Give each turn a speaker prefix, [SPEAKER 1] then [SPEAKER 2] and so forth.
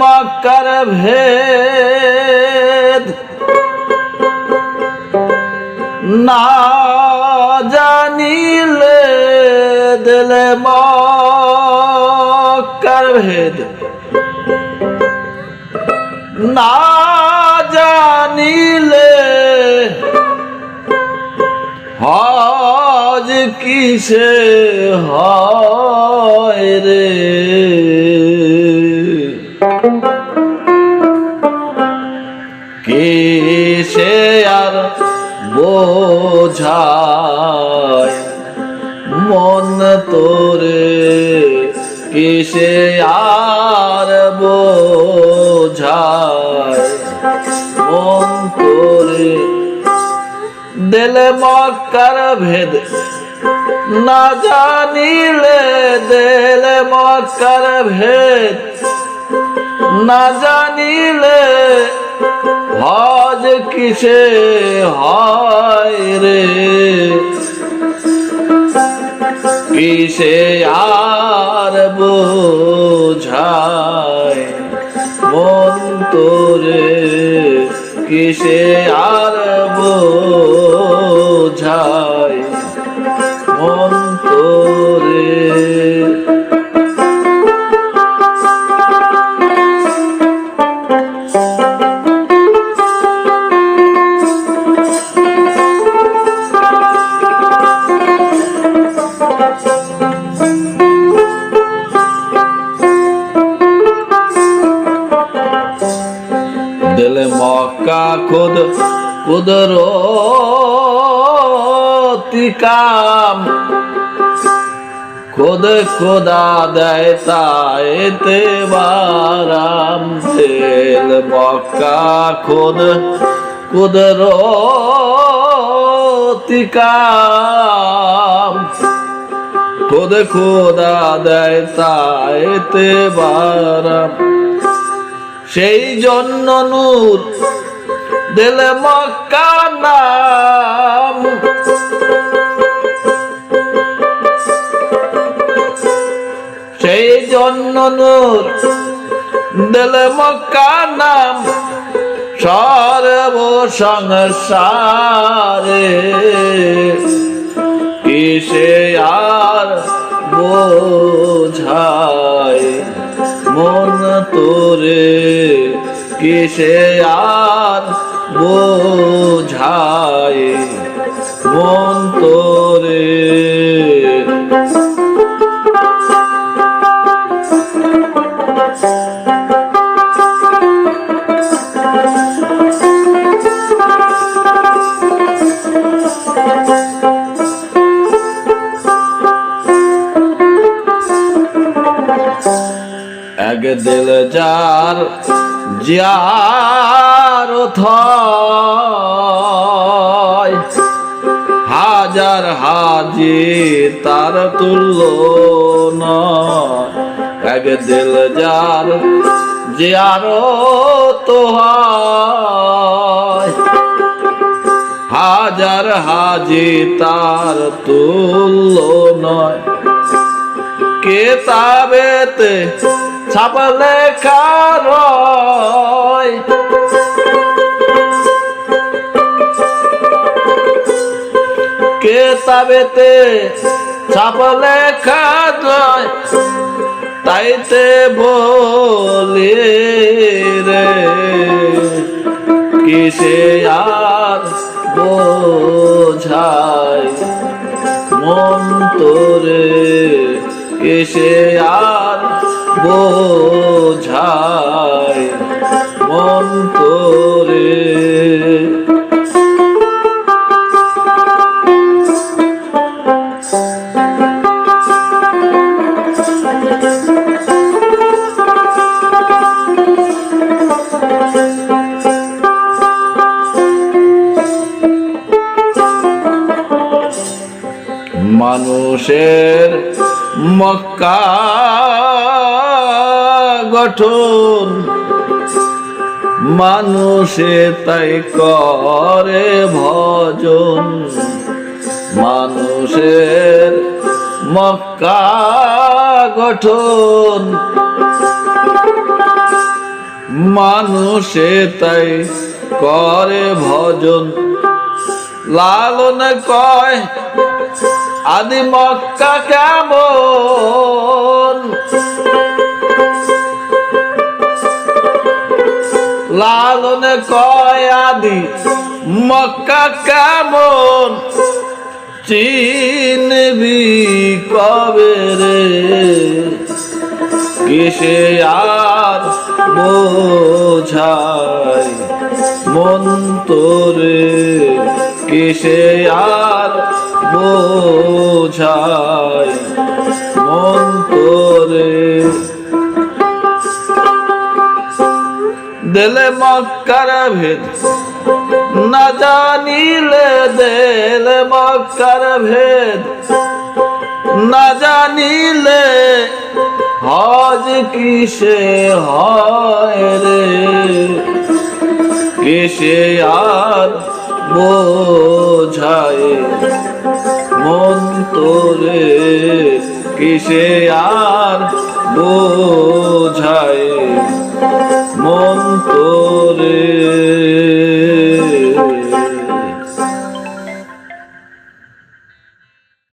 [SPEAKER 1] মক্কার ভেদ। না জানিলে দিলে মক্কার ভেদ। না জানিলে হজ কিসে হয় রে? কিসে আর বোঝায় মন তোরে? কিসে আর বোঝায় মন তোরে? দিলে মক্কার ভেদ না জানিলে দিলে মক্কার ভেদ। না জানিলে হজ কিসে হয় রে? কিসে আর বোঝায় মন তোরে? কিসে আর মন তোরে দিল মক্কা খুদ কুদরতি কাম খুদ খোদা দেয় তাইতে বারাম দিল মক্কা খুদ কুদরতি কাম খুদ খোদা দেয় তাইতে বারাম সেই জন্য নূর, দিলে মক্কা নাম। সেই জন্য দিলে মক্কা নাম সর্ব সংসারে কিসে আর বোঝায় মন তোরে? কিসে আর বোঝায় মন তোরে? যার যার হাজার হাজি তার তুল্য এক দিল যার যার তো হাজার হাজি তার তুল্য নয়। কেতাবেতে ছাপ লেখা রয় কেতাবেতে ছাপ লেখা তাইতে বলি রে, কিসে আর বোঝায় মন তোরে এসে আর বোঝায় মন মানুষের মক্কা গঠন। মানুষে তাই করে ভজন। মানুষের মক্কা গঠন। মানুষে তাই করে ভজন। লালন কয়, আদি মক্কা কেমন? লালন কয় আদি মক্কা কেমন? চিনবি কবে রে? কিসে আর বোঝায় মন তোরে? কিসে আর বোঝায় মন তোরে? দিলে মক্কার ভেদ না জানিলে দিলে মক্কার ভেদ না জানিলে হজ কিসে হয় রে? কিসে আর বোঝায়? মন তোরে কিসে আর বোঝায়? মন্তরে